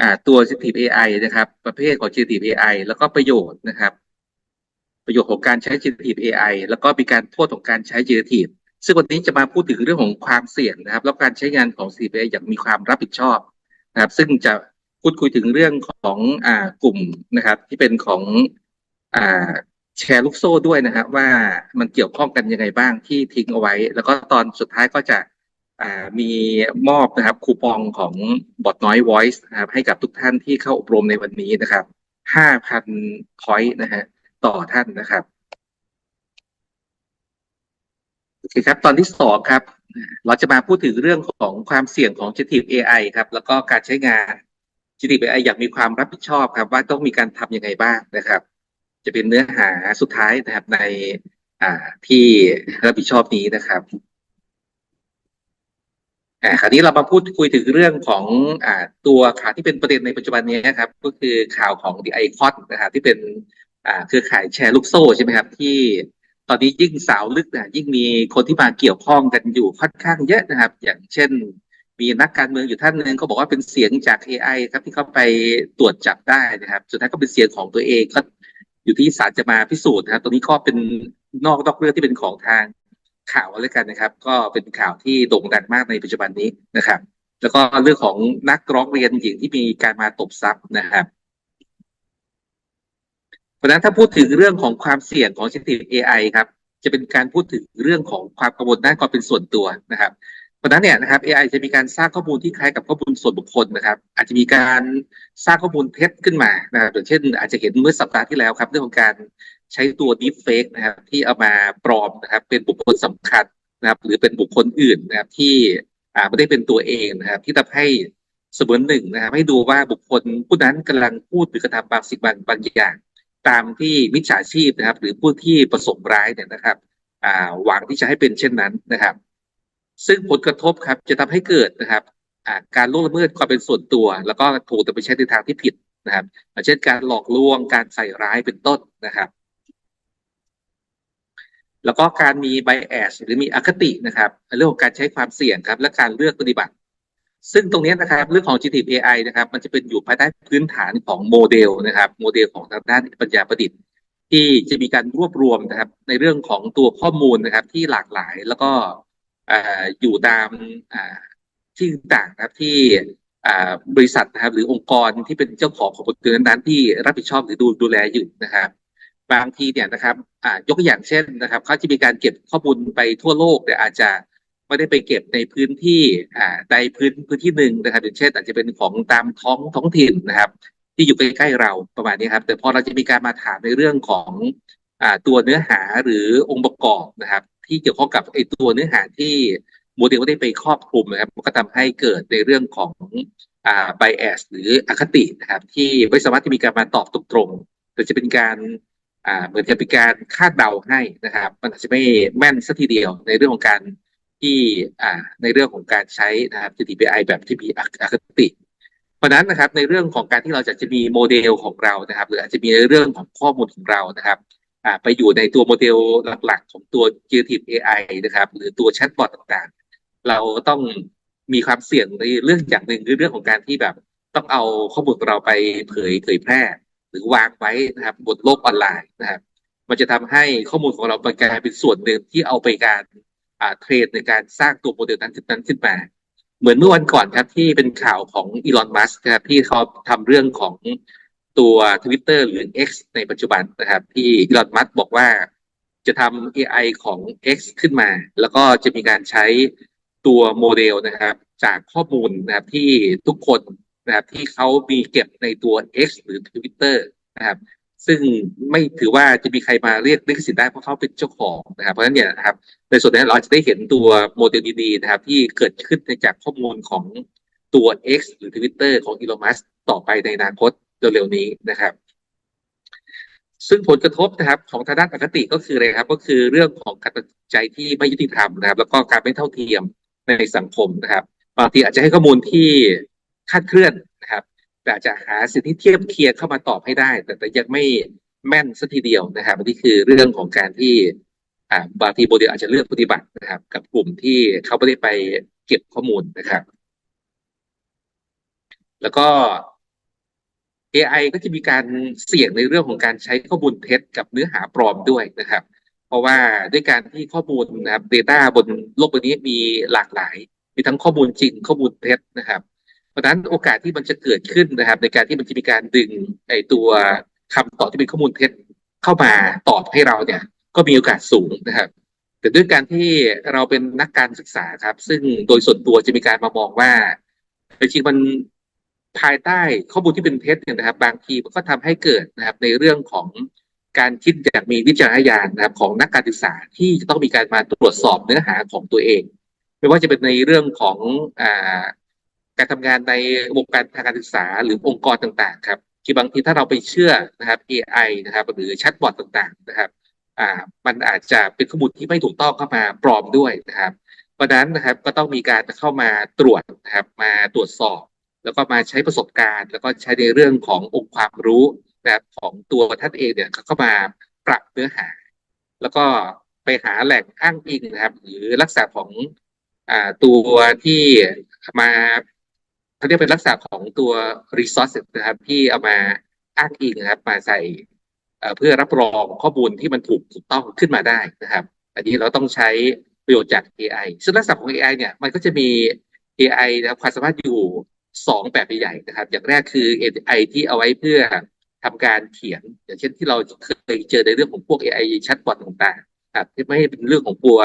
อ่าตัว generative AI นะครับ ประเภทของ generative AI แล้วก็ประโยชน์นะครับ ประโยชน์ของการใช้ generative AI แล้วก็มีการโทษของการใช้ generative ซึ่งวันนี้จะมาพูดถึงเรื่องของความเสี่ยงนะครับ แล้วการใช้งานของ generative AI อย่างมีความรับผิดชอบนะครับ ซึ่งจะพูดคุยถึงเรื่องของอ่ากลุ่มนะครับ ที่เป็นของอ่าแชร์ลูกโซ่ด้วยนะครับว่ามันเกี่ยวข้องกันยังไงบ้างที่ทิ้งเอาไว้ แล้วก็ตอนสุดท้ายก็จะ มีมอบนะครับคูปองของบอทน้อย Voice นะครับให้กับทุกท่านที่เข้าอบรมในวันนี้นะครับห้าพันพอยต์นะฮะต่อท่านนะครับโอเคครับ ตอนที่สองครับ เราจะมาพูดถึงเรื่องของความเสี่ยงของ generative AI ครับ แล้วก็การใช้งาน generative AI อย่างมีความรับผิดชอบครับ ว่าต้องมีการทำยังไงบ้างนะครับ จะเป็นเนื้อหาสุดท้ายนะครับในที่รับผิดชอบนี้นะครับ อ่าคราวนี้เรามาพูดคุยถึงเรื่องของอ่าตัวข่าวที่เป็นประเด็นในปัจจุบันนี้นะครับ ก็คือข่าวของ The Icon นะครับที่เป็นอ่าเครือข่ายแชร์ลูกโซ่ใช่ไหมครับ ที่ตอนนี้ยิ่งสาวลึกนะยิ่งมีคนที่มาเกี่ยวข้องกันอยู่ค่อนข้างเยอะนะครับ อย่างเช่น มีนักการเมืองอยู่ท่านหนึ่งเขาบอกว่าเป็นเสียงจาก AI ครับที่เขาไปตรวจจับได้นะครับ สุดท้ายก็เป็นเสียงของตัวเองก็อยู่ที่ศาลจะมาพิสูจน์นะครับตรงนี้ก็เป็นนอกนอกเรื่องที่เป็นของทาง ข่าวแล้วกันนะครับ ก็เป็นข่าวที่โด่งดังมากในปัจจุบันนี้นะครับ แล้วก็เรื่องของนักร้องเรียนหญิงที่มีการมาตบทรัพย์นะครับเพราะนั้นถ้าพูดถึงเรื่องของความเสี่ยงของ generative AI ครับ จะเป็นการพูดถึงเรื่องของความกังวลด้านความเป็นส่วนตัวนะครับ ราะนั้นเนี่ยนะครับ AI จะมีการสร้างข้อมูลที่คล้ายกับข้อมูลส่วนบุคคลนะครับ อาจจะมีการสร้างข้อมูลเท็จขึ้นมานะครับอย่างเช่น อาจจะเห็นเมื่อสัปดาห์ที่แล้วครับ เรื่องของการใช้ตัว deepfake นะครับที่เอามาปลอมนะครับ เป็นบุคคลสำคัญนะครับ หรือเป็นบุคคลอื่นนะครับที่อ่าไม่ได้เป็นตัวเองนะครับ ที่ทำให้เสมือนหนึ่งนะครับให้ดูว่าบุคคลผู้นั้นกำลังพูดหรือกระทำบางสิ่งบางบางอย่าง ตามที่มิจฉาชีพนะครับ หรือผู้ที่ประสงค์ร้ายเนี่ยนะครับอ่าหวังที่จะให้เป็นเช่นนั้นนะครับ ซึ่งผลกระทบครับจะทำให้เกิดนะครับการล่วงละเมิดความเป็นส่วนตัว แล้วก็ถูกนำไปใช้ในทางที่ผิดนะครับเช่นการหลอกลวงการใส่ร้ายเป็นต้นนะครับ แล้วก็การมี bias หรือมีอคตินะครับเรื่องของการใช้ความเสี่ยงครับ และการเลือกปฏิบัติ ซึ่งตรงนี้นะครับ เรื่องของ generative AI นะครับ มันจะเป็นอยู่ภายใต้พื้นฐานของโมเดลนะครับ โมเดลของทางด้านปัญญาประดิษฐ์ที่จะมีการรวบรวมนะครับ ในเรื่องของตัวข้อมูลนะครับ ที่หลากหลายแล้วก็ อยู่ตามที่ต่างนะครับที่บริษัทนะครับ หรือองค์กรที่เป็นเจ้าของของบริษัทนั้นที่รับผิดชอบหรือดูดูแลอยู่นะครับบางทีเนี่ยนะครับยกตัวอย่างเช่นนะครับเขาจะมีการเก็บข้อมูลไปทั่วโลกแต่อาจจะไม่ได้ไปเก็บในพื้นที่ใดพื้นพื้นที่หนึ่งนะครับอย่างเช่น อาจจะเป็นของตามท้องท้องถิ่นนะครับ ที่อยู่ใกล้ๆเราประมาณนี้ครับ แต่พอเราจะมีการมาถามในเรื่องของตัวเนื้อหาหรือองค์ประกอบนะครับ ที่เกี่ยวข้องกับไอตัวเนื้อหาที่โมเดลไม่ได้ไปครอบคลุมนะครับ มันก็ทำให้เกิดในเรื่องของอ่า bias หรืออคตินะครับ ที่ไม่สามารถที่มีการมาตอบตรงๆแต่จะเป็นการอ่าเหมือนกับเป็นการคาดเดาให้นะครับ มันอาจจะไม่แม่นสักทีเดียวในเรื่องของการที่อ่าในเรื่องของการใช้นะครับ GTPI แบบที่มีอคติ เพราะนั้นนะครับในเรื่องของการที่เราจะจะมีโมเดลของเรานะครับ หรืออาจจะมีในเรื่องของข้อมูลของเรานะครับ ไปอยู่ในตัวโมเดลหลักๆ ของตัว generative AI นะครับ หรือตัวแชทบอทต่างๆ เราต้องมีความเสี่ยงในเรื่องอย่างหนึ่งคือเรื่องของการที่แบบต้องเอาข้อมูลเราไปเผยเผยแพร่ หรือวางไว้นะครับบนโลกออนไลน์นะครับ มันจะทำให้ข้อมูลของเรากลายเป็นส่วนหนึ่งที่เอาไปการเทรดในการสร้างตัวโมเดลนั้นนั้นขึ้นมา เหมือนเมื่อวันก่อนครับที่เป็นข่าวของอีลอนมัสก์นะครับที่เขาทำเรื่องของ ตัว Twitter หรือ X ในปัจจุบันนะครับ ที่อีลอนมัสบอกว่าจะทำ AI ของ X ขึ้นมา แล้วก็จะมีการใช้ตัวโมเดลนะครับ จากข้อมูลนะครับที่ทุกคนนะครับที่เขามีเก็บในตัว X หรือ Twitter นะครับซึ่งไม่ถือว่าจะมีใครมาเรียกลิขสิทธิ์ได้เพราะเขาเป็นเจ้าของนะครับ เพราะฉะนั้นเนี่ยนะครับในส่วนนี้เราจะได้เห็นตัวโมเดลดีๆนะครับ ที่เกิดขึ้นจากข้อมูลของตัว X หรือ Twitter ของอีลอนมัสต่อไปในอนาคต เร็วๆนี้นะครับ ซึ่งผลกระทบนะครับ ของทางด้านอคติก็คืออะไรครับ ก็คือเรื่องของการตัดใจที่ไม่ยุติธรรมนะครับ แล้วก็การไม่เท่าเทียมในสังคมนะครับบางทีอาจจะให้ข้อมูลที่คาดเคลื่อนนะครับ แต่อาจจะหาสิ่งที่เทียบเคียงเข้ามาตอบให้ได้ แต่แต่ยังไม่แม่นสักทีเดียวนะครับนี่คือเรื่องของการที่บางทีโมเดลอาจจะเลือกปฏิบัตินะครับ กับกลุ่มที่เขาไม่ได้ไปเก็บข้อมูลนะครับ แล้วก็ AI ก็จะมีการเสี่ยงในเรื่องของการใช้ข้อมูลเท็จกับเนื้อหาปลอมด้วยนะครับ เพราะว่าด้วยการที่ข้อมูลนะครับ Data บนโลกใบนี้มีหลากหลาย มีทั้งข้อมูลจริงข้อมูลเท็จนะครับ เพราะฉะนั้นโอกาสที่มันจะเกิดขึ้นนะครับ ในการที่มันจะมีการดึงไอตัวคำตอบที่เป็นข้อมูลเท็จเข้ามาตอบให้เราเนี่ย ก็มีโอกาสสูงนะครับแต่ด้วยการที่เราเป็นนักการศึกษาครับ ซึ่งโดยส่วนตัวจะมีการมามองว่าจริงมัน ภายใต้ข้อมูลที่เป็นเท็จเนี่ยนะครับ บางทีมันก็ทำให้เกิดนะครับในเรื่องของการคิดอย่างมีวิจารณญาณนะครับของนักการศึกษาที่จะต้องมีการมาตรวจสอบเนื้อหาของตัวเอง ไม่ว่าจะเป็นในเรื่องของอการทำงานในวงการทางการศึกษาหรือองค์กรต่างๆครับคือบางทีถ้าเราไปเชื่อนะครับ AI นะครับ หรือแชทบอทต่างๆนะครับอ่ามันอาจจะเป็นข้อมูลที่ไม่ถูกต้องเข้ามาปลอมด้วยนะครับเพราะนั้นนะครับก็ต้องมีการเข้ามาตรวจนะครับมาตรวจสอบ แล้วก็มาใช้ประสบการณ์ แล้วก็ใช้ในเรื่องขององค์ความรู้นะครับของตัวท่านเองเนี่ยเข้ามาปรับเนื้อหา แล้วก็ไปหาแหล่งอ้างอิงนะครับ หรือลักษณะของอ่าตัวที่มาเขาเรียกเป็นลักษณะของตัว resource นะครับที่เอามาอ้างอิงนะครับ มาใส่เอ่อเพื่อรับรองข้อมูลที่มันถูกถูกต้องขึ้นมาได้นะครับ อันนี้เราต้องใช้ประโยชน์จาก AI ซึ่งลักษณะของ AI เนี่ยมันก็จะมี AI นะครับความสามารถอยู่ สองแบบใหญ่ๆนะครับ อย่างแรกคือ AI ที่เอาไว้เพื่อทำการเขียน อย่างเช่นที่เราเคยเจอในเรื่องของพวก AI แชทบอทต่างๆครับที่ไม่ให้เป็นเรื่องของตัว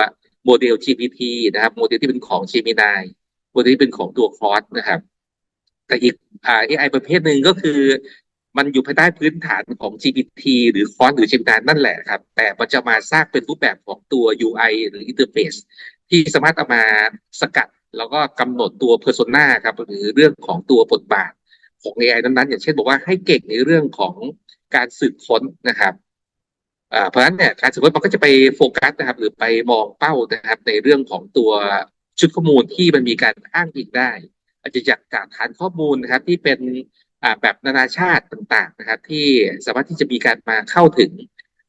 โมเดล GPT นะครับโมเดลที่เป็นของ Gemini โมเดลที่เป็นของตัว Claude นะครับแต่อีกอ่า AI ประเภทหนึ่งก็คือมันอยู่ภายใต้พื้นฐานของ GPT หรือคอนหรือ Gemini นั่นแหละครับ แต่มันจะมาสร้างเป็นรูปแบบของตัว UI หรือ Interface ที่สามารถเอามาสกัด แล้วก็กำหนดตัว Persona ครับหรือเรื่องของตัวบทบาทของ AI นั้นๆอย่างเช่นบอกว่าให้เก่งในเรื่องของการสืบค้นนะครับเพราะฉะนั้นเนี่ยการสืบค้นมันก็จะไปโฟกัสนะครับ หรือไปมองเป้านะครับ ในเรื่องของตัวชุดข้อมูลที่มันมีการอ้างอิงได้ อาจจะจากจากฐานข้อมูลนะครับ ที่เป็นแบบนานาชาติต่าง ๆนะครับ ที่สามารถที่จะมีการมาเข้าถึง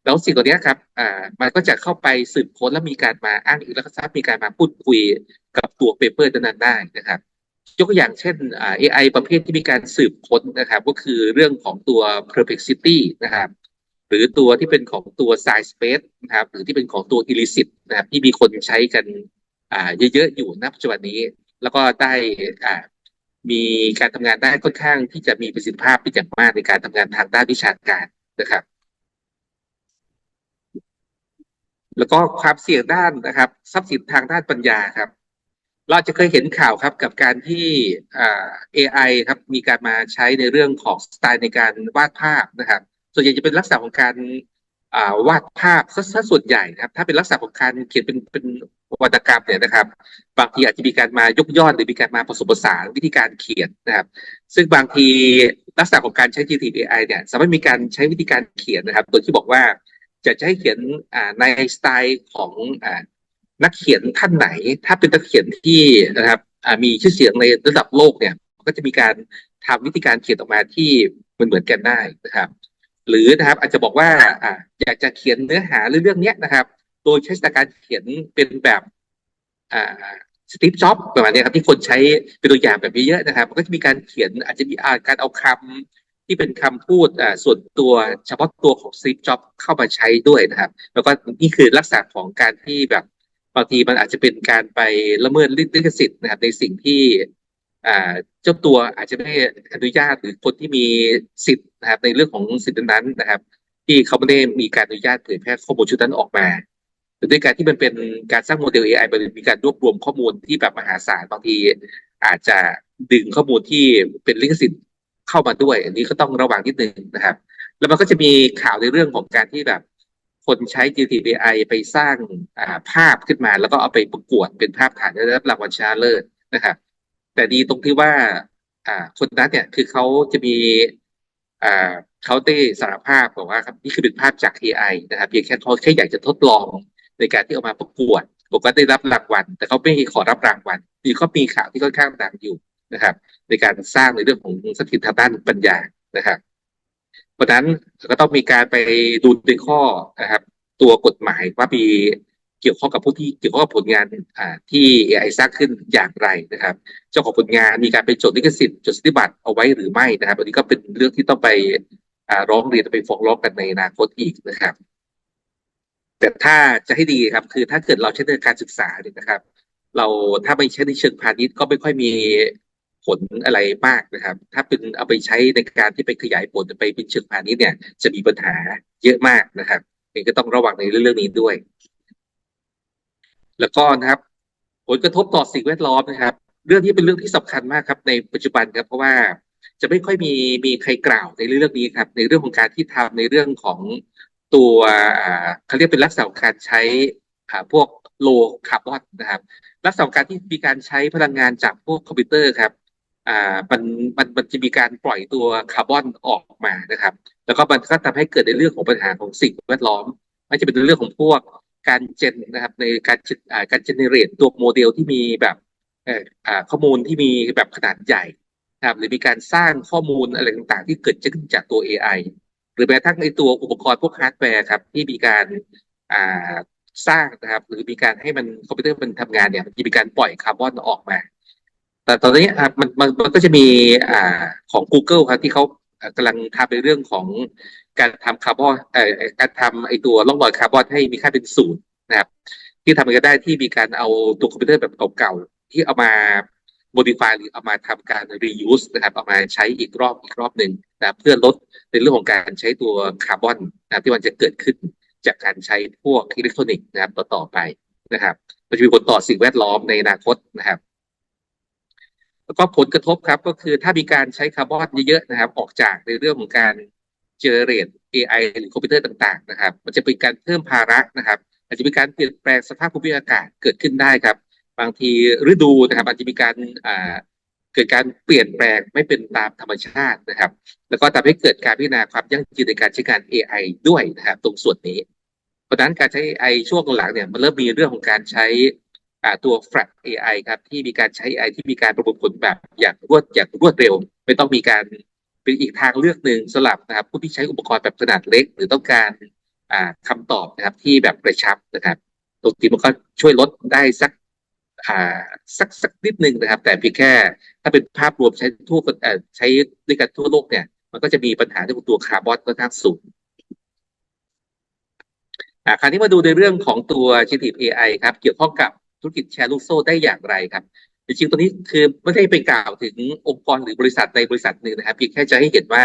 แล้วสิ่งเหล่านี้ครับ อ่า มันก็จะเข้าไปสืบค้นและมีการมาอ้างอิงแล้วก็สามารถมีการมาพูดคุยกับตัวเปเปอร์นั้นๆได้นะครับ ยกตัวอย่างเช่นอ่า AI ประเภทที่มีการสืบค้นนะครับ ก็คือเรื่องของตัว perplexity นะครับ หรือตัวที่เป็นของตัว science space นะครับ หรือที่เป็นของตัว illicit นะครับ ที่มีคนใช้กัน อ่า เยอะๆ อยู่ณปัจจุบันนี้ แล้วก็ได้อ่ามีการทำงานได้ค่อนข้างที่จะมีประสิทธิภาพเป็นอย่างมากในการทำงานทางด้านวิชาการนะครับ แล้วก็ความเสี่ยงด้านนะครับ ทรัพย์สินทางด้านปัญญาครับ เราจะเคยเห็นข่าวครับกับการที่อ่า AI ครับมีการมาใช้ในเรื่องของสไตล์ในการวาดภาพนะครับ ส่วนใหญ่จะเป็นลักษณะของการวาดภาพซะส่วนใหญ่ครับ ถ้าเป็นลักษณะของการเขียนเป็นเป็นวรรณกรรมเนี่ยนะครับ บางทีอาจจะมีการมายกย่อหรือมีการมาผสมผสานวิธีการเขียนนะครับ ซึ่งบางทีลักษณะของการใช้ generative AI เนี่ย สามารถมีการใช้วิธีการเขียนนะครับ โดยที่บอกว่า จะจะให้เขียนอ่าในสไตล์ของอ่านักเขียนท่านไหน ถ้าเป็นนักเขียนที่นะครับมีชื่อเสียงในระดับโลกเนี่ย ก็จะมีการทำวิธีการเขียนออกมาที่มันเหมือนกันได้นะครับ หรือนะครับอาจจะบอกว่าอยากจะเขียนเนื้อหาเรื่องเนี้ยนะครับ โดยใช้สไตล์การเขียนเป็นแบบสตีฟจ็อบประมาณนี้ครับที่คนใช้เป็นตัวอย่างแบบนี้เยอะนะครับ มันก็จะมีการเขียนอาจจะมีาการเอาคำ ที่เป็นคำพูดส่วนตัวเฉพาะตัวของสตีฟจ็อบเข้ามาใช้ด้วยนะครับ แล้วก็นี่คือลักษณะของการที่แบบบางทีมันอาจจะเป็นการไปละเมิดลิขสิทธิ์นะครับ ในสิ่งที่เจ้าตัวอาจจะไม่อนุญาตหรือคนที่มีสิทธิ์นะครับ ในเรื่องของสิทธินั้นนะครับ ที่เขาไม่ได้มีการอนุญาตเผยแพร่ข้อมูลชุดนั้นออกมาด้วยการที่มันเป็นการสร้างโมเดล AI มันมีการรวบรวมข้อมูลที่แบบมหาศาลบางทีอาจจะดึงข้อมูลที่เป็นลิขสิทธิ์ เข้ามาด้วย อันนี้ก็ต้องระวังนิดนึงนะครับ แล้วมันก็จะมีข่าวในเรื่องของการที่แบบ คนใช้ generative AI ไปสร้างาภาพขึ้นมา แล้วก็เอาไปประกวดเป็นภาพถ่ายได้รับรางวัลชนะเลิศนะครับ แต่ดีตรงที่ว่า อ่าคนนั้นเนี่ยคือเขาจะมีอ่าเขาได้สารภาพบอกว่าครับนี่คือเป็นภาพจาก AI นะครับเพียงแค่เขาแค่อยากจะทดลองในการที่เอามาประกวดบอกว่าได้รับรางวัล แต่เขาไม่ขอรับรางวัลนี่ก็มีข่าวที่ค่อนข้างดังอยู่ นะครับ ในการสร้างในเรื่องของทรัพย์สินทางด้านปัญญานะครับ เพราะฉะนั้นก็ต้องมีการไปดูในข้อนะครับ ตัวกฎหมายว่ามีเกี่ยวข้องกับผู้ที่เกี่ยวข้องกับผลงานอ่าที่ AI สร้างขึ้นอย่างไรนะครับ เจ้าของผลงานมีการไปจดลิขสิทธิ์จดสิทธิบัตรเอาไว้หรือไม่นะครับอันนี้ก็เป็นเรื่องที่ต้องไปอ่าร้องเรียนไปฟ้องร้องกันในอนาคตอีกนะครับ แต่ถ้าจะให้ดีครับ คือถ้าเกิดเราใช้ในการศึกษาเนี่ยนะครับ เราถ้าไม่ใช้ในเชิงพาณิชย์ก็ไม่ค่อยมี ผลอะไรมากนะครับ ถ้าเป็นเอาไปใช้ในการที่ไปขยายผลไปเป็นเชิงพาณิชย์เนี่ยจะมีปัญหาเยอะมากนะครับเองก็ต้องระวังในเรื่องนี้ด้วย แล้วก็นะครับ ผลกระทบต่อสิ่งแวดล้อมนะครับ เรื่องนี้เป็นเรื่องที่สำคัญมากครับ ในปัจจุบันครับ เพราะว่าจะไม่ค่อยมีมีใครกล่าวในเรื่องนี้ครับ ในเรื่องของการที่ทำในเรื่องของตัวอ่าเขาเรียกเป็นลักษณะของการใช้พวกโลคาร์บอนนะครับลักษณะของการที่มีการใช้พลังงานจากพวกคอมพิวเตอร์ครับ อ่ามันมันมันจะมีการปล่อยตัวคาร์บอนออกมานะครับ แล้วก็มันก็ทำให้เกิดในเรื่องของปัญหาของสิ่งแวดล้อมไม่จะเป็นเรื่องของพวกการเจนนะครับในการอ่าการเจเนเรตตัวโมเดลที่มีแบบเอ่ออ่าข้อมูลที่มีแบบขนาดใหญ่นะครับหรือมีการสร้างข้อมูลอะไรต่างๆ ที่เกิดขึ้นจากตัว AI หรือแม้กระทั่งในตัวอุปกรณ์พวกฮาร์ดแวร์ครับที่มีการอ่าสร้างนะครับ หรือมีการให้มันคอมพิวเตอร์มันทำงานเนี่ยมันจะมีการปล่อยคาร์บอนออกมา แต่ตอนนี้มันมันมันก็จะมีอ่าของ Google ครับที่เขากำลังทำในเรื่องของการทำคาร์บอนเอ่อการทำไอตัวร่องรอยคาร์บอนให้มีค่าเป็นศูนย์นะครับ ที่ทำกันได้ที่มีการเอาตัวคอมพิวเตอร์แบบเก่าๆที่เอามา modify หรือเอามาทำการ reuse นะครับเอามาใช้อีกรอบอีกรอบหนึ่งนะเพื่อลดในเรื่องของการใช้ตัวคาร์บอนนะที่มันจะเกิดขึ้นจากการใช้พวกอิเล็กทรอนิกส์นะครับต่อๆไปนะครับมันจะมีผลต่อสิ่งแวดล้อมในอนาคตนะครับ แล้วก็ผลกระทบครับก็คือถ้ามีการใช้คาร์บอนเยอะๆนะครับ ออกจากในเรื่องของการเจเนเรต AI หรือคอมพิวเตอร์ต่าง ๆ นะครับ มันจะเป็นการเพิ่มภาระนะครับอาจจะมีการเปลี่ยนแปลงสภาพภูมิอากาศเกิดขึ้นได้ครับ บางทีฤดูนะครับอาจจะมีการเกิดการเปลี่ยนแปลงไม่เป็นตามธรรมชาตินะครับ แล้วก็ทำให้เกิดการพิจารณาความยั่งยืนในการใช้งาน AI ด้วยนะครับ ตรงส่วนนี้ เพราะฉะนั้นการใช้ AI ช่วงหลังเนี่ยมันเริ่มมีเรื่องของการใช้ ตัว Flat AI ครับ ที่มีการใช้ AI ที่มีการประมวลผลแบบอย่างรวดอย่างรวดเร็ว ไม่ต้องมีการเป็นอีกทางเลือกหนึ่งสำหรับนะครับผู้ที่ใช้อุปกรณ์แบบขนาดเล็ก หรือต้องการาคำตอบนะครับที่แบบกระชับนะครับตรงนี้มันก็ช่วยลดได้สักสักสักนิดนึงนะครับ แต่เพียงแค่ถ้าเป็นภาพรวมใช้ทั่วใช้ด้วยกันทั่วโลกเนี่ย มันก็จะมีปัญหาเรื่องตัวคาร์บอนค่อนข้างสูงอ่าคราวนี้มาดูในเรื่องของตัว generative AI ครับ เกี่ยวข้องกับ ธุรกิจแชร์ลูกโซ่ได้อย่างไรครับจริงๆตัวนี้คือไม่ได้ไปกล่าวถึงองค์กรหรือบริษัทในบริษัทหนึ่งนะครับเพียงแค่จะให้เห็นว่า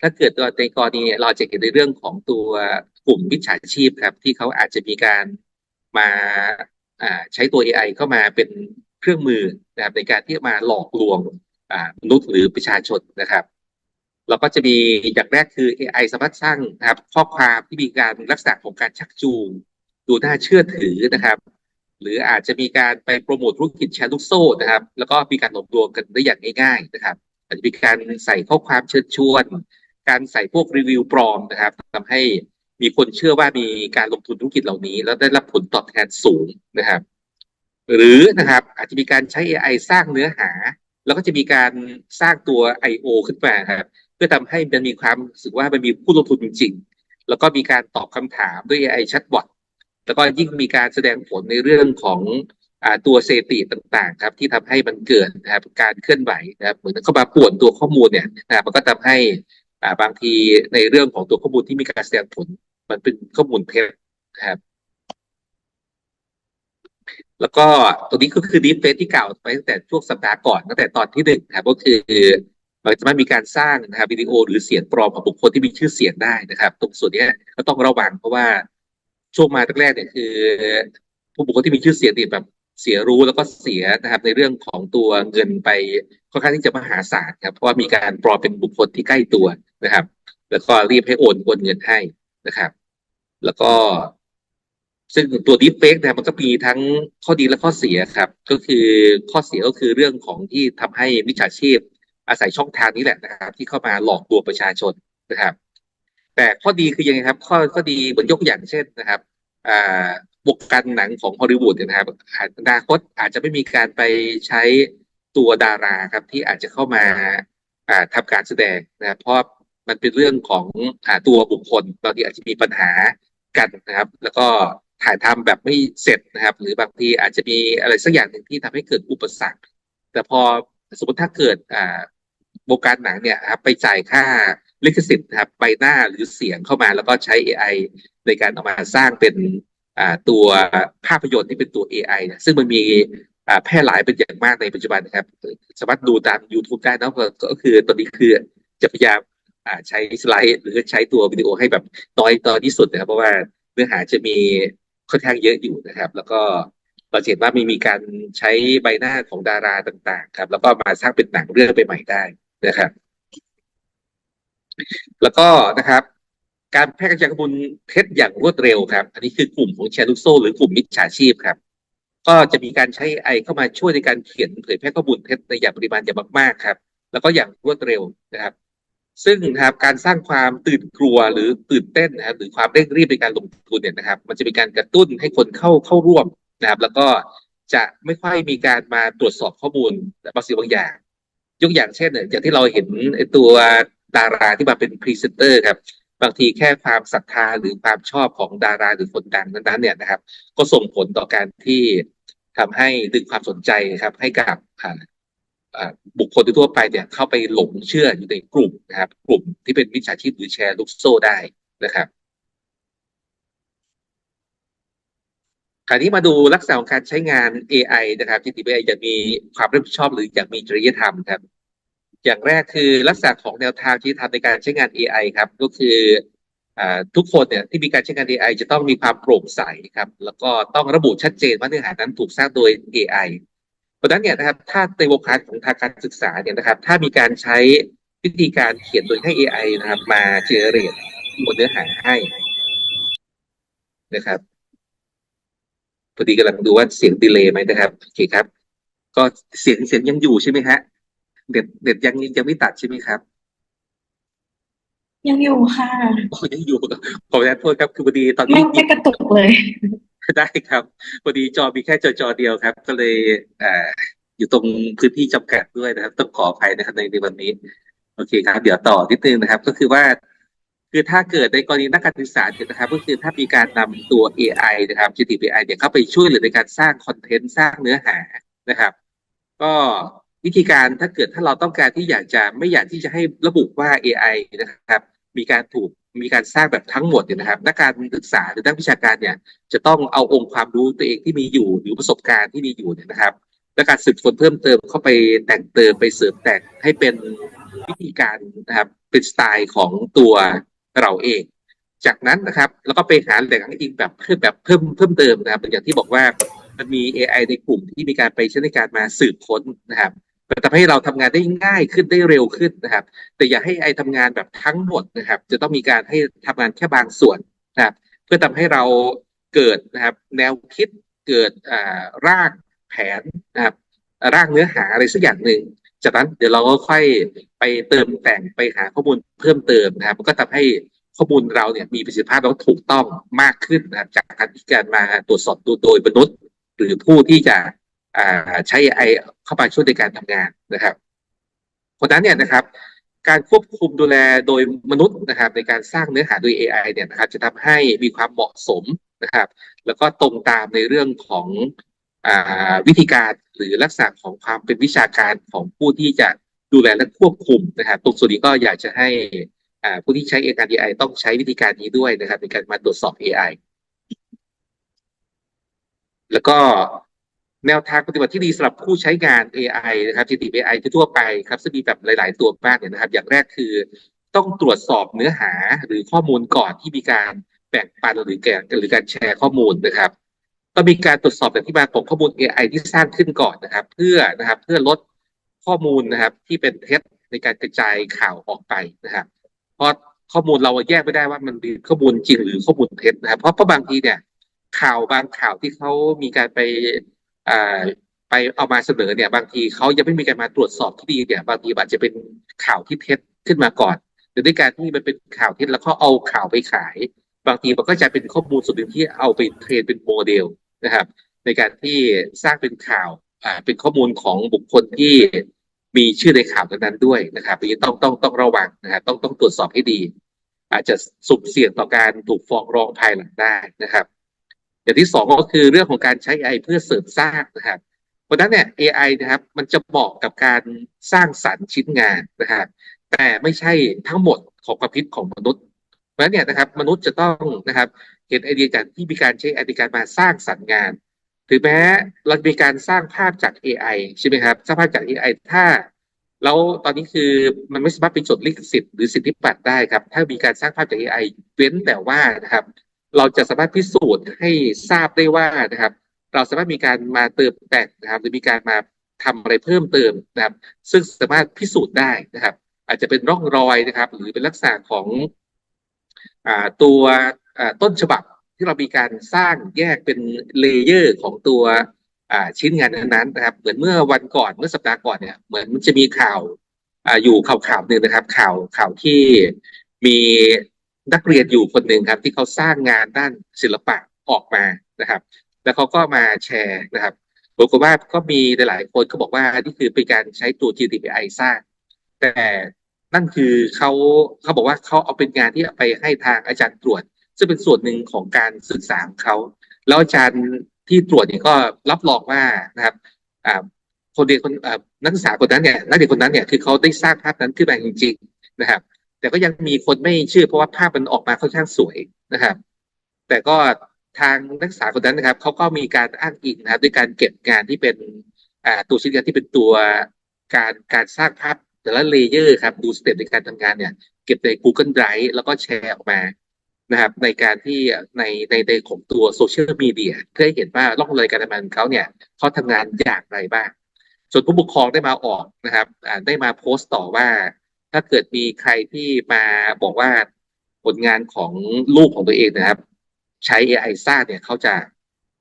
ถ้าเกิดในกรณีเราจะเห็นในเรื่องของตัวกลุ่มมิจฉาชีพครับ ที่เขาอาจจะมีการมาใช้ตัว AI เข้ามาเป็นเครื่องมือนะครับในการที่มาหลอกลวงมนุษย์หรือประชาชนนะครับเราก็จะมีอย่างแรกคือ AI สามารถสร้างนะครับ ข้อความที่มีการลักษณะของการชักจูงดูน่าเชื่อถือนะครับ หรืออาจจะมีการไปโปรโมทธุรกิจแชร์ลูกโซ่นะครับ แล้วก็มีการหลอกลวงกันได้อย่างง่าย ๆ นะครับอาจจะมีการใส่ข้อความเชิญชวน การใส่พวกรีวิวปลอมนะครับทำให้มีคนเชื่อว่ามีการลงทุนธุรกิจเหล่านี้ แล้วได้รับผลตอบแทนสูงนะครับ หรือนะครับอาจจะมีการใช้ AI สร้างเนื้อหา แล้วก็จะมีการสร้างตัว I.O. ขึ้นมาครับเพื่อทำให้มันมีความรู้สึกว่ามันมีผู้ลงทุนจริง ๆ แล้วก็มีการตอบคำถามด้วย AI แชทบอท แล้วก็ยิ่งมีการแสดงผลในเรื่องของอตัวเซติต่างๆครับที่ทำให้มันเกิดนะครับการเคลื่อนไหวนะครับเหมือนเข้ามาป่วนตัวข้อมูลเนี่ยนะมันก็ทำให้บางทีในเรื่องของตัวข้อมูลที่มีการแสดงผล มันเป็นข้อมูลเท็จนะครับ แล้วก็ตัวนี้ก็คือดีเฟซที่กล่าวไปตั้งแต่ช่วงสัปดาห์ก่อนตั้งแต่ตอนที่หนึ่งครับก็คือมันจะไม่มีการสร้างนะครับวิดีโอหรือเสียงปลอมของบุคคลที่มีชื่อเสียงได้นะครับ ตรงส่วนนี้ก็ต้องระวังเพราะว่า ช่วงมาแรกๆเนี่ยคือ ผู้บุคคลที่มีชื่อเสียงเนี่ยแบบเสียรู้แล้วก็เสียนะครับ ในเรื่องของตัวเงินไปค่อนข้างที่จะมหาศาลครับเพราะว่ามีการปลอมเป็นบุคคลที่ใกล้ตัวนะครับ แล้วก็รีบให้โอนโอนเงินให้นะครับ แล้วก็ซึ่งตัว deepfake นะมันก็มีทั้งข้อดีและข้อเสียครับ ก็คือข้อเสียก็คือเรื่องของที่ทำให้มิจฉาชีพ อาศัยช่องทางนี้แหละนะครับ ที่เข้ามาหลอกลวงประชาชนนะครับ แต่ข้อดีคือยังไงครับ ข้อข้อดีเหมือนยกอย่างเช่นนะครับบวกกันหนังของฮอลลีวูดนะครับอนาคตอาจจะไม่มีการไปใช้ตัวดาราครับที่อาจจะเข้ามาอ่าทำการแสดงนะครับเพราะมันเป็นเรื่องของอตัวบุคคลบางทีอาจจะมีปัญหากันนะครับ แล้วก็ถ่ายทำแบบไม่เสร็จนะครับ หรือบางทีอาจจะมีอะไรสักอย่างหนึ่งที่ทำให้เกิดอุปสรรค แต่พอสมมติถ้าเกิดอ่าวงการหนังเนี่ยครับไปจ่ายค่า ลิขสิทธิ์นะครับใบหน้าหรือเสียงเข้ามาแล้วก็ใช้ AI ในการเอามาสร้างเป็นอ่าตัวภาพยนตร์ที่เป็นตัว AI นี่ยซึ่งมันมีแพร่หลายเป็นอย่างมากในปัจจุบันนะครับ สามารถดูตาม YouTube ได้นะก็คือตอนนี้คือจะพยายามใช้สไลด์หรือใช้ตัววิดีโอให้แบบน้อยตอนที่สุดนะครับ เพราะว่าเนื้อหาจะมีค่อนข้างเยอะอยู่นะครับ แล้วก็เราเห็นว่ามีมีการใช้ใบหน้าของดาราต่าง ๆ ครับ แล้วก็มาสร้างเป็นหนังเรื่องไปใหม่ได้นะครับ แล้วก็นะครับ การแพร่กระจายข้อมูลเท็จอย่างรวดเร็วครับ อันนี้คือกลุ่มของแชร์ลูกโซ่หรือกลุ่มมิจฉาชีพครับ ก็จะมีการใช้ไอเข้ามาช่วยในการเขียนเผยแพร่ข้อมูลเท็จในอย่างปริมาณอย่างมากๆครับ แล้วก็อย่างรวดเร็วนะครับ ซึ่งนะครับการสร้างความตื่นกลัวหรือตื่นเต้นนะครับ หรือความเร่งรีบในการลงทุนเนี่ยนะครับ มันจะมีการกระตุ้นให้คนเข้าเข้าร่วมนะครับ แล้วก็จะไม่ค่อยมีการมาตรวจสอบข้อมูลบางสิ่งบางอย่าง ยกอย่างเช่นเนี่ยอย่างที่เราเห็นตัว ดาราที่มาเป็นพรีเซนเตอร์ครับบางทีแค่ความศรัทธาหรือความชอบของดาราหรือคนดังนั้นๆเนี่ยนะครับ ก็ส่งผลต่อการที่ทำให้ดึงความสนใจครับ ให้กับบุคคลทั่วไปเนี่ยเข้าไปหลงเชื่ออยู่ในกลุ่มนะครับ กลุ่มที่เป็นมิจฉาชีพหรือแชร์ลูกโซ่ได้นะครับคราวนี้มาดูลักษณะของการใช้งาน AI นะครับ GTPI จะมีความรับผิดชอบหรืออยากมีจริยธรรมครับ อย่างแรกคือลักษณะของแนวทางที่ทำในการใช้งาน AI ครับ ก็คืออทุกคนเนี่ยที่มีการใช้งาน AI จะต้องมีความโปร่งใสครับ แล้วก็ต้องระบุชัดเจนว่าเนื้อหานั้นถูกสร้างโดย AI เพราะฉะนั้นเนี่ยนะครับถ้าในวงการของทางการศึกษาเนี่ยนะครับ ถ้ามีการใช้วิธีการเขียนโดยให้ AI นะครับ มาเจเนเรตบนเนื้อหาให้นะครับพอดีกำลังดูว่าเสียงดีเลย์ไหมนะครับโอเคครับ ก็เสียงเสียงยังอยู่ใช่ไหมฮะ เด็ดเด็ดยังยังไม่ตัดใช่ไหมครับยังอยู่ค่ะโอ้ยังอยู่ขออนุญาตโทษครับคือพอดีตอนไม่นี้ไม่กระตุกเลย ได้ครับพอดีจอมีแค่จอจอเดียวครับ ก็เลยอ่าอยู่ตรงพื้นที่จำกัดด้วยนะครับ ต้องขออภัยนะครับในในวันนี้ โอเคครับ เดี๋ยวต่อนิดนึงนะครับ ก็คือว่า คือถ้าเกิดในกรณีนักการศึกษาเนี่ยนะครับ ก็คือถ้ามีการนำตัว AI นะครับ GTP AI เนี่ยเข้าไปช่วยเหลือในการสร้างคอนเทนต์สร้างเนื้อหานะครับ ก็ วิธีการถ้าเกิดถ้าเราต้องการที่อยากจะไม่อยากที่จะให้ระบุว่า AI นะครับ มีการถูกมีการสร้างแบบทั้งหมดเนี่ยนะครับนักการศึกษาหรือนักวิชาการเนี่ยจะต้องเอาองค์ความรู้ตัวเองที่มีอยู่หรือประสบการณ์ที่มีอยู่เนี่ยนะครับ และการสืบสวนเพิ่มเติมเข้าไปแต่งเติมไปเสริมแต่งให้เป็นวิธีการนะครับเป็นสไตล์ของตัวเราเอง จากนั้นนะครับแล้วก็ไปหาแหล่งอ้างอิงแบบเพิ่มแบบเพิ่มเพิ่มเติมนะครับอย่างที่บอกว่ามันมี AI ในกลุ่มที่มีการไปใช้ในการมาสืบค้นนะครับ มันทำให้เราทำงานได้ง่ายขึ้นได้เร็วขึ้นนะครับ แต่อย่าให้ไอทำงานแบบทั้งหมดนะครับ จะต้องมีการให้ทำงานแค่บางส่วนนะครับ เพื่อทำให้เราเกิดนะครับ แนวคิดเกิดอ่าร่างแผนนะครับร่างเนื้อหาอะไรสักอย่างหนึ่งจากนั้นเดี๋ยวเราก็ค่อยไปเติมแต่งไปหาข้อมูลเพิ่มเติมนะครับมันก็ทำให้ข้อมูลเราเนี่ยมีประสิทธิภาพแล้วถูกต้องมากขึ้นนะครับ จากการที่การมาตรวจสอบโดยมนุษย์ หรือผู้ที่จะ ใช้ไอเข้ามาช่วยในการทำงานนะครับเพราะนั้นเนี่ยนะครับ การควบคุมดูแลโดยมนุษย์นะครับ ในการสร้างเนื้อหาโดย AI เนี่ยนะครับ จะทำให้มีความเหมาะสมนะครับ แล้วก็ตรงตามในเรื่องของอวิธีการหรือลักษณะของความเป็นวิชาการของผู้ที่จะดูแลและควบคุมนะครับ ตรงส่วนนี้ก็อยากจะให้ผู้ที่ใช้ AI ต้องใช้วิธีการนี้ด้วยนะครับ ในการมาตรวจสอบ AI แล้วก็ แนวทางปฏิบัติที่ดีสำหรับผู้ใช้งาน AI นะครับ GTP AI ทั่วไปครับซึ่งมีแบบหลาย ๆ ตัวมากเนี่ยนะครับ อย่างแรกคือต้องตรวจสอบเนื้อหาหรือข้อมูลก่อนที่มีการแบ่งปันหรือการหรือการแชร์ข้อมูลนะครับต้องมีการตรวจสอบแหล่งที่มาของข้อมูล AI ที่สร้างขึ้นก่อนนะครับ เพื่อนะครับเพื่อลดข้อมูลนะครับ ที่เป็นเท็จในการกระจายข่าวออกไปนะครับเพราะข้อมูลเราแยกไม่ได้ว่ามันเป็นข้อมูลจริงหรือข้อมูลเท็จนะครับ เพราะเพราะบางทีเนี่ยข่าวบางข่าวที่เขามีการไป ไปเอามาเสนอเนี่ย บางทีเขายังไม่มีการมาตรวจสอบที่ดีเนี่ย บางทีอาจจะเป็นข่าวที่เท็จขึ้นมาก่อน หรือด้วยการที่มันเป็นข่าวเท็จแล้วก็เอาข่าวไปขาย บางทีมันก็จะเป็นข้อมูลส่วนหนึ่งที่เอาไปเทรนเป็นโมเดลนะครับ ในการที่สร้างเป็นข่าวอ่าเป็นข้อมูลของบุคคลที่มีชื่อในข่าวนั้นด้วยนะครับอันนี้ต้องต้องต้องระวังนะครับต้องต้องตรวจสอบให้ดี อาจจะสุ่มเสี่ยงต่อการถูกฟ้องร้องภายหลังได้นะครับ อย่างที่สองก็คือเรื่องของการใช้ AI เพื่อเสริมสร้างนะครับ เพราะนั้นเนี่ย AI นะครับ มันจะเหมาะกับการสร้างสรรค์ชิ้นงานนะครับแต่ไม่ใช่ทั้งหมดของความคิดของมนุษย์ เพราะนั้นเนี่ยนะครับ มนุษย์จะต้องนะครับเห็นไอเดียจากที่มีการใช้ไอเดียการมาสร้างสรรค์งานถึงแม้เรามีการสร้างภาพจาก AI ใช่ไหมครับสร้างภาพจาก AI ถ้าแล้วตอนนี้คือมันไม่สามารถเป็นจดลิขสิทธิ์หรือสิทธิบัตรได้ครับ ถ้ามีการสร้างภาพจาก AI เว้นแต่ว่านะครับ เราจะสามารถพิสูจน์ให้ทราบได้ว่านะครับ เราสามารถมีการมาเติมแต่งนะครับ หรือมีการมาทำอะไรเพิ่มเติมนะครับ ซึ่งสามารถพิสูจน์ได้นะครับ อาจจะเป็นร่องรอยนะครับ หรือเป็นลักษณะของอตัวต้นฉบับที่เรามีการสร้างแยกเป็นเลเยอร์ของตัวชิ้นงานนั้นๆนะครับ เหมือนเมื่อวันก่อนเมื่อสัปดาห์ก่อนเนี่ยเหมือนมันจะมีข่าวออยู่ข่าวข่าวหนึ่งนะครับ ข่าวข่าวที่มี นักเรียนอยู่คนหนึ่งครับ ที่เขาสร้างงานด้านศิลปะออกมานะครับ แล้วเขาก็มาแชร์นะครับปรากว่าก็มีหลาย ๆ คนเขาบอกว่านี่คือเป็นการใช้ตัว GTPI สร้าง แต่นั่นคือเขาเขาบอกว่าเขาเอาเป็นงานที่ไปให้ทางอาจารย์ตรวจ ซึ่งเป็นส่วนหนึ่งของการศึกษาของเขา แล้วอาจารย์ที่ตรวจเนี่ยก็รับรองว่านะครับคนเรียนคนนักศึกษาคนนั้นเนี่ยนักเรียนคนนั้นเนี่ยคือเขาได้สร้างภาพนั้นขึ้นมาจริง ๆ นะครับ แต่ก็ยังมีคนไม่เชื่อเพราะว่าภาพมันออกมาค่อนข้างสวยนะครับ แต่ก็ทางนักศึกษาคนนั้นนะครับเขาก็มีการอ้างอิงนะครับ ด้วยการเก็บงานที่เป็นตัวชิ้นงานที่เป็นตัวการการสร้างภาพแต่ละเลเยอร์ครับดูสเต็ปในการทำงานเนี่ย เก็บใน Google Drive แล้วก็แชร์ออกมานะครับ ในการที่ในในในของตัวโซเชียลมีเดียเพื่อให้เห็นว่าร่องรอยการทำงานของเขาเนี่ยเขาทำงานอย่างไรบ้างส่วนผู้ปกครองได้มาออกนะครับได้มาโพสต์ต่อว่า ถ้าเกิดมีใครที่มาบอกว่าผลงานของลูกของตัวเองนะครับ ใช้ AI สร้างเนี่ยเขาจะ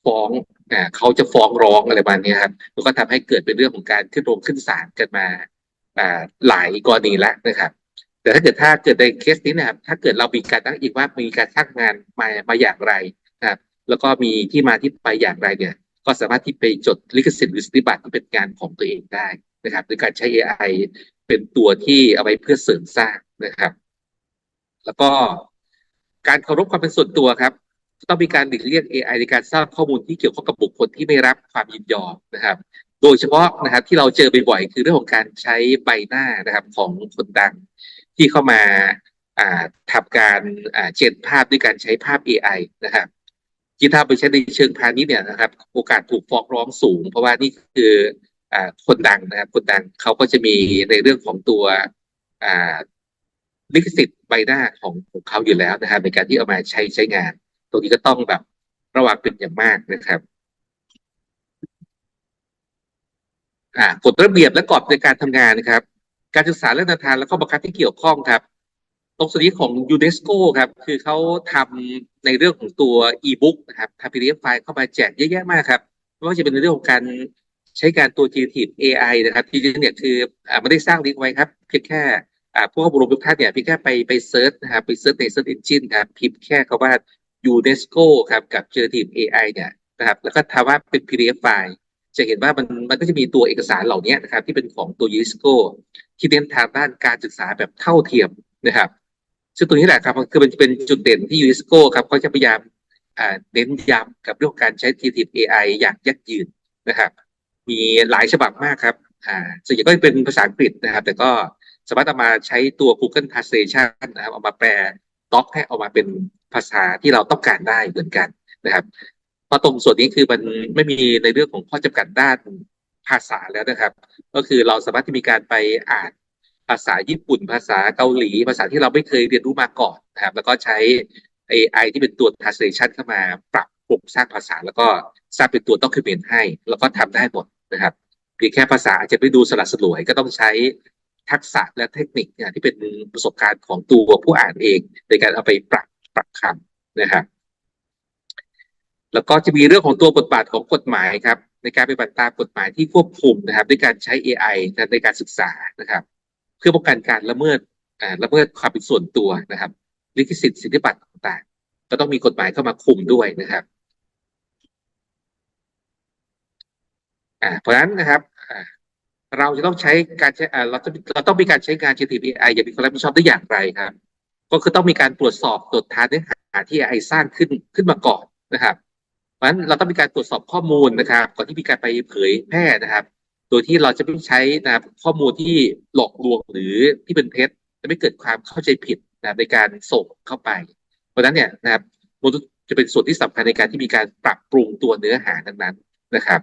ฟ้องอ่าเขาจะฟ้องร้องอะไรประมาณนี้ครับแล้วก็ทำให้เกิดเป็นเรื่องของการขึ้นโรงขึ้นศาลกันมาอ่าหลายกรณีแล้วนะครับ แต่ถ้าเกิดถ้าเกิดในเคสนี้นะครับ ถ้าเกิดเรามีการตั้งอีกว่ามีการสร้างงานมามาอย่างไรนะครับ แล้วก็มีที่มาที่ไปอย่างไรเนี่ย ก็สามารถที่ไปจดลิขสิทธิ์หรือสิทธิบัตรที่เป็นงานของตัวเองได้ นะครับโดยการใช้ AI เป็นตัวที่เอาไว้เพื่อเสริมสร้างนะครับ แล้วก็การเคารพความเป็นส่วนตัวครับ ต้องมีการหลีกเลี่ยง AI ในการสร้างข้อมูลที่เกี่ยวข้องกับบุคคลที่ไม่รับความยินยอมนะครับ โดยเฉพาะนะครับที่เราเจอบ่อยๆคือเรื่องของการใช้ใบหน้านะครับของคนดังที่เข้ามาทำการเจนภาพด้วยการใช้ภาพ AI นะครับที่ถ้าไปใช้ในเชิงพาณิชย์เนี่ยนะครับ โอกาสถูกฟ้องร้องสูง เพราะว่านี่คือ คนดังนะครับคนดังเขาก็จะมีในเรื่องของตัวอ่าลิขสิทธิ์ใบหน้าของของเขาอยู่แล้วนะครับในการที่เอามาใช้ใช้งาน ตรงนี้ก็ต้องแบบระวังเป็นอย่างมากนะครับอ่ากฎระเบียบและกรอบในการทำงานนะครับ การศึกษาเรื่องแนทางและข้อบังคับที่เกี่ยวข้องครับ ตรงส่วนนี้ของยูเนสโกครับ คือเขาทำในเรื่องของตัวอีบุ๊กนะครับทำ PDF ไฟล์เข้ามาแจกเยอะแยะมากครับไม่ว่าจะเป็นในเรื่องของการ ใช้การตัว generative AI นะครับจริงเนี่ยคืออ่าไม่ได้สร้างลิงก์ไว้ครับเพียงแค่อ่าผู้เข้าอบรมทุกท่านเนี่ยเพียงแค่ไปไปเซิร์ชนะครับไปเซิร์ชใน search engine ครับพิมพ์แค่คำว่า UNESCO ครับกับ generative AI เนี่ยนะครับแล้วก็ทำว่าเป็น PDF ไฟล์จะเห็นว่ามันมันก็จะมีตัวเอกสารเหล่านี้นะครับ ที่เป็นของตัวยูน e สโกที่เน้นทางด้านการศึกษาแบบเท่าเทียมนะครับ ซึ่งตรงนี้แหละครับคือมันเป็นจุดเด่นที่ยูน e สโกครับเขาจะพยายามเน้นย้ำกับเรื่องของการใช้ Generative AI อย่างยั่งยืนนะครับ มีหลายฉบับมากครับ อ่าส่วนใหญ่ก็เป็นภาษาอังกฤษนะครับ แต่ก็สามารถเอามาใช้ตัว Google Translation นะครับเอามาแปลด็อกให้ออกมาเป็นภาษาที่เราต้องการได้เหมือนกันนะครับเพราะตรงส่วนนี้คือมันไม่มีในเรื่องของข้อจำกัดด้านภาษาแล้วนะครับ ก็คือเราสามารถที่มีการไปอ่านภาษาญี่ปุ่น ภาษาเกาหลี ภาษาที่เราไม่เคยเรียนรู้มาก่อนนะครับ แล้วก็ใช้ AI ที่เป็นตัว translation เข้ามาปรับ ปรุงสร้างภาษา แล้วก็สร้างเป็นตัว document ให้ แล้วก็ทำได้หมดนะครับเพียงแค่ภาษาอาจจะไม่ดูสลัดสลวยก็ต้องใช้ทักษะและเทคนิคเนี่ยที่เป็นประสบการณ์ของตัวผู้อ่านเอง ในการเอาไปปรับปรับคำนะครับแล้วก็จะมีเรื่องของตัวบทบาทของกฎหมายครับ ในการปฏิบัติตามกฎหมายที่ควบคุมนะครับด้วยการใช้ AI ในการศึกษานะครับ เพื่อป้องกันการละเมิดอ่าละเมิดความเป็นส่วนตัวนะครับ ลิขสิทธิ์สิทธิบัตรต่างๆ ก็ต้องมีกฎหมายเข้ามาคุมด้วยนะครับ อ่าเพราะฉะนั้นนะครับอ่าเราจะต้องใช้การใช้อ่าเราจะเราต้องมีการใช้งาน generative AI อย่างมีความรับผิดชอบได้อย่างไรครับ ก็คือต้องมีการตรวจสอบตรวจทานเนื้อหาที่ AI สร้างขึ้นขึ้นมาก่อนนะครับเพราะฉะนั้นเราต้องมีการตรวจสอบข้อมูลนะครับ ก่อนที่มีการไปเผยแพร่นะครับ โดยที่เราจะไม่ใช้นะครับข้อมูลที่หลอกลวงหรือที่เป็นเท็จจะไม่เกิดความเข้าใจผิดนะในการส่งเข้าไป เพราะฉะนั้นเนี่ยนะครับมนุษย์จะเป็นส่วนที่สำคัญในการที่มีการปรับปรุงตัวเนื้อหานั้นๆนะครับ